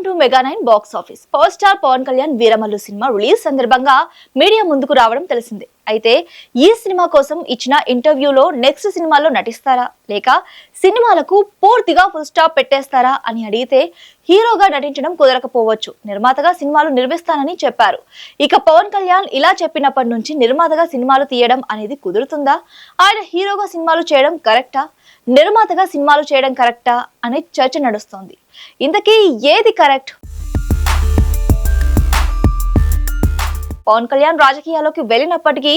Welcome to mega nine box office power star Pawan Kalyan Veeramallu cinema release సందర్భంగా media ముందుకు రావడం తెలిసిందే. అయితే ఈ సినిమా కోసం ఇచ్చిన ఇంటర్వ్యూలో నెక్స్ట్ సినిమాలో నటిస్తారా? లేక సినిమాలకు పూర్తిగా ఫుల్ స్టాప్ పెట్టేస్తారా అని అడిగితే హీరోగా నటించడం కుదరకపోవచ్చు. నిర్మాతగా సినిమాలు నిర్మిస్తానని చెప్పారు. ఇక పవన్ కళ్యాణ్ ఇలా చెప్పినప్పటి నుంచి నిర్మాతగా సినిమాలు తీయడం అనేది కుదురుతుందా? ఆయన హీరోగా సినిమాలు చేయడం కరెక్టా నిర్మాతగా సినిమాలు చేయడం కరెక్టా అనే చర్చ నడుస్తోంది. ఇంతకీ ఏది కరెక్ట్? పవన్ కళ్యాణ్ రాజకీయాల్లోకి వెళ్ళినప్పటికీ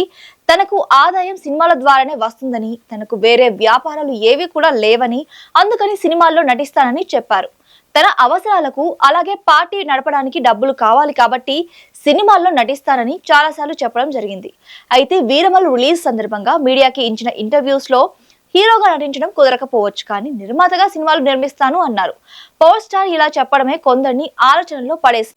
తనకు ఆదాయం సినిమాల ద్వారానే వస్తుందని తనకు వేరే వ్యాపారాలు ఏవి కూడా లేవని అందుకని సినిమాల్లో నటిస్తానని చెప్పారు. తన అవసరాలకు అలాగే పార్టీ నడపడానికి డబ్బులు కావాలి కాబట్టి సినిమాల్లో నటిస్తానని చాలాసార్లు చెప్పడం జరిగింది. అయితే వీరమల్ రిలీజ్ సందర్భంగా మీడియాకి ఇచ్చిన ఇంటర్వ్యూస్లో లో హీరోగా నటించడం కుదరకపోవచ్చు కానీ నిర్మాతగా సినిమాలు నిర్మిస్తాను అన్నారు. పవర్ స్టార్ ఇలా చెప్పడమే కొందరిని ఆలోచనలో పడేసి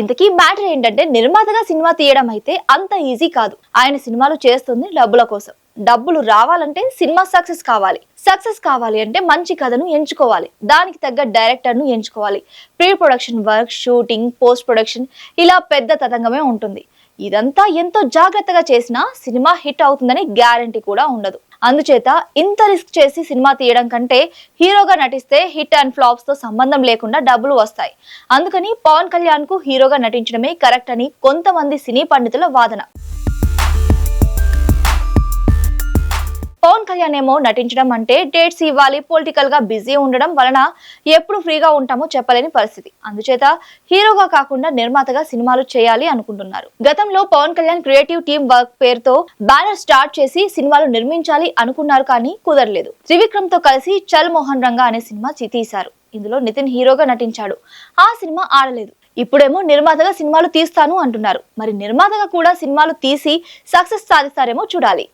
ఇంతకీ మ్యాటర్ ఏంటంటే నిర్మాతగా సినిమా తీయడం అయితే అంత ఈజీ కాదు. ఆయన సినిమాలు చేస్తుంది డబ్బుల కోసం. డబ్బులు రావాలంటే సినిమా సక్సెస్ కావాలి. సక్సెస్ కావాలి అంటే మంచి కథను ఎంచుకోవాలి. దానికి తగ్గ డైరెక్టర్ను ఎంచుకోవాలి. Pre production work shooting post production ఇలా పెద్ద తతంగమే ఉంటుంది. ఇదంతా ఎంతో జాగ్రత్తగా చేసినా సినిమా హిట్ అవుతుందని గ్యారంటీ కూడా ఉండదు. అందుచేత ఇంత రిస్క్ చేసి సినిమా తీయడం కంటే హీరోగా నటిస్తే హిట్ అండ్ ఫ్లాప్స్తో సంబంధం లేకుండా డబ్బులు వస్తాయి. అందుకని పవన్ కళ్యాణ్కు హీరోగా నటించడమే కరెక్ట్ అని కొంతమంది సినీ పండితుల వాదన. పవన్ కళ్యాణ్ ఏమో నటించడం అంటే డేట్స్ ఇవ్వాలి పొలిటికల్గా బిజీ ఉండడం వలన ఎప్పుడు ఫ్రీగా ఉంటామో చెప్పలేని పరిస్థితి. అందుచేత హీరోగా కాకుండా నిర్మాతగా సినిమాలు చేయాలి అనుకుంటున్నారు. గతంలో Pawan Kalyan creative team work పేరుతో బ్యానర్ స్టార్ట్ చేసి సినిమాలు నిర్మించాలి అనుకున్నారు కానీ కుదరలేదు. త్రివిక్రమ్తో కలిసి చల్ మోహన్ రంగా అనే సినిమా చి- తీశారు. ఇందులో నితిన్ హీరోగా నటించాడు. ఆ సినిమా ఆడలేదు. ఇప్పుడేమో నిర్మాతగా సినిమాలు తీస్తాను అంటున్నారు. మరి నిర్మాతగా కూడా సినిమాలు తీసి సక్సెస్ సాధిస్తారేమో చూడాలి.